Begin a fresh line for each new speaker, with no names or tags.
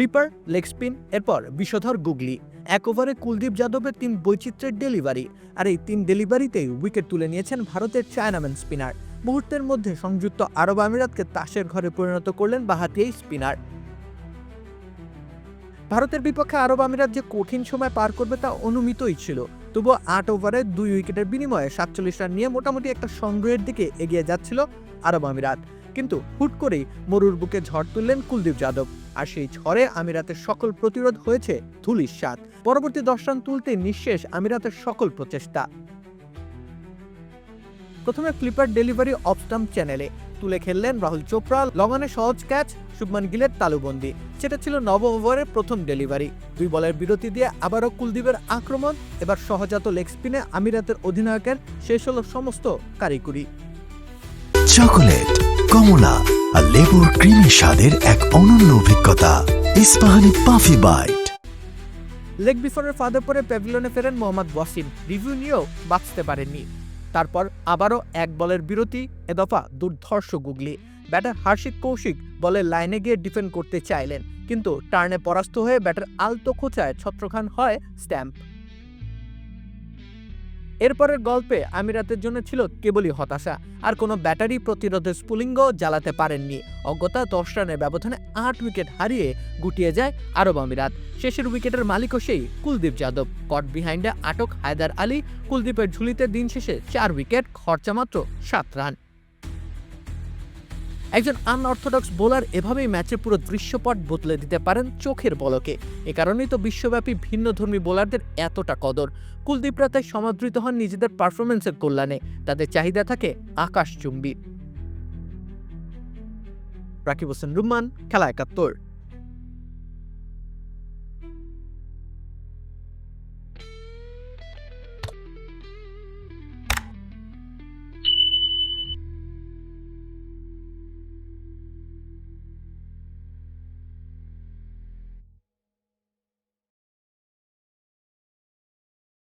Sleeper leg spin এরপর বিষধর গুগলি। এক ওভারে কুলদীপ যাদবের তিন বৈচিত্র্যের ডেলিভারি আর এই তিন ডেলিভারিতেই উইকেট তুলে নিয়েছেন ভারতের চায়নাম্যান স্পিনার মুহূর্তের মধ্যে সংযুক্ত আরব আমিরাতকে তাসের ঘরে পরিণত করলেন বাহাতি এই স্পিনার ভারতের বিপক্ষে আরব আমিরাত যে কঠিন সময় পার করবে তা অনুমিতই ছিল। তবুও আট ওভারে দুই উইকেটের বিনিময়ে সাতচল্লিশ রান নিয়ে মোটামুটি একটা সংগ্রহের দিকে এগিয়ে যাচ্ছিল আরব আমিরাত। কিন্তু হুট করেই মরুর বুকে ঝড় তুললেন কুলদীপ যাদব। আর সেই ঝড়ে আমিরাতের সকল প্রতিরোধ হয়েছে ধুলির সাত পরবর্তী দশ রান তুলতে নিঃশেষ আমিরাতের সকল প্রচেষ্টা। প্রথমে ফ্লিপার ডেলিভারি অফ স্টাম্প চ্যানেলে তুলে খেললেন রাহুল চোপড়া লঙ্গনে সহজ ক্যাচ, শুভমান গিলের তালুবন্দি। সেটা ছিল নব ওভারের প্রথম ডেলিভারি। দুই বলের বিরতি দিয়ে আবারও কুলদীপের আক্রমণ, এবার সহজাত লেগ স্পিনে আমিরাতের অধিনায়কের শেষ হলো সমস্ত কারিকুরি
চকোলেট, কমলা আর লেবুর ক্রিমি স্বাদের এক অনন্য অভিজ্ঞতা, ইস্পাহানি পাফি বাইট।
লেগ বিফোরের ফাঁদে পরে প্যাভিলনে ফেরেন মোহাম্মদ ওয়াসিম। রিভিউ নিয়েও বাঁচতে পারেননি। তারপর আবারও এক বলের বিরতি, এ দফা দুর্ধর্ষ গুগলি। ব্যাটার হার্ষিক কৌশিক বলে লাইনে গিয়ে ডিফেন্ড করতে চাইলেন, কিন্তু টার্নে পরাস্ত হয়ে ব্যাটার আলতো খোঁচায় ছত্রখান হয় স্ট্যাম্প। এরপরের গল্পে আমিরাতের জন্য ছিল কেবলই হতাশা, আর কোনো ব্যাটারি প্রতিরোধের স্পুলিঙ্গ জ্বালাতে পারেননি। অজ্ঞতা দশ রানের ব্যবধানে আট উইকেট হারিয়ে গুটিয়ে যায় আরব আমিরাত। শেষের উইকেটের মালিকও সেই কুলদীপ যাদব। কট বিহাইন্ডে আটক হায়দার আলী কুলদীপের ঝুলিতে দিন শেষে চার উইকেট, খরচা মাত্র সাত রান। একজন আনঅর্থোডক্স বোলার এভাবেই ম্যাচের পুরো দৃশ্যপট বদলে দিতে পারেন চোখের বলকে। এ কারণেই তো বিশ্বব্যাপী ভিন্নধর্মী বোলারদের এতটা কদর। কুলদীপরা তাই সমাদৃত হন নিজেদের পারফরমেন্সের কল্যাণে। তাদের চাহিদা থাকে আকাশচুম্বী। রাকিব হোসেন, রুম্মান, খেলা একাত্তর।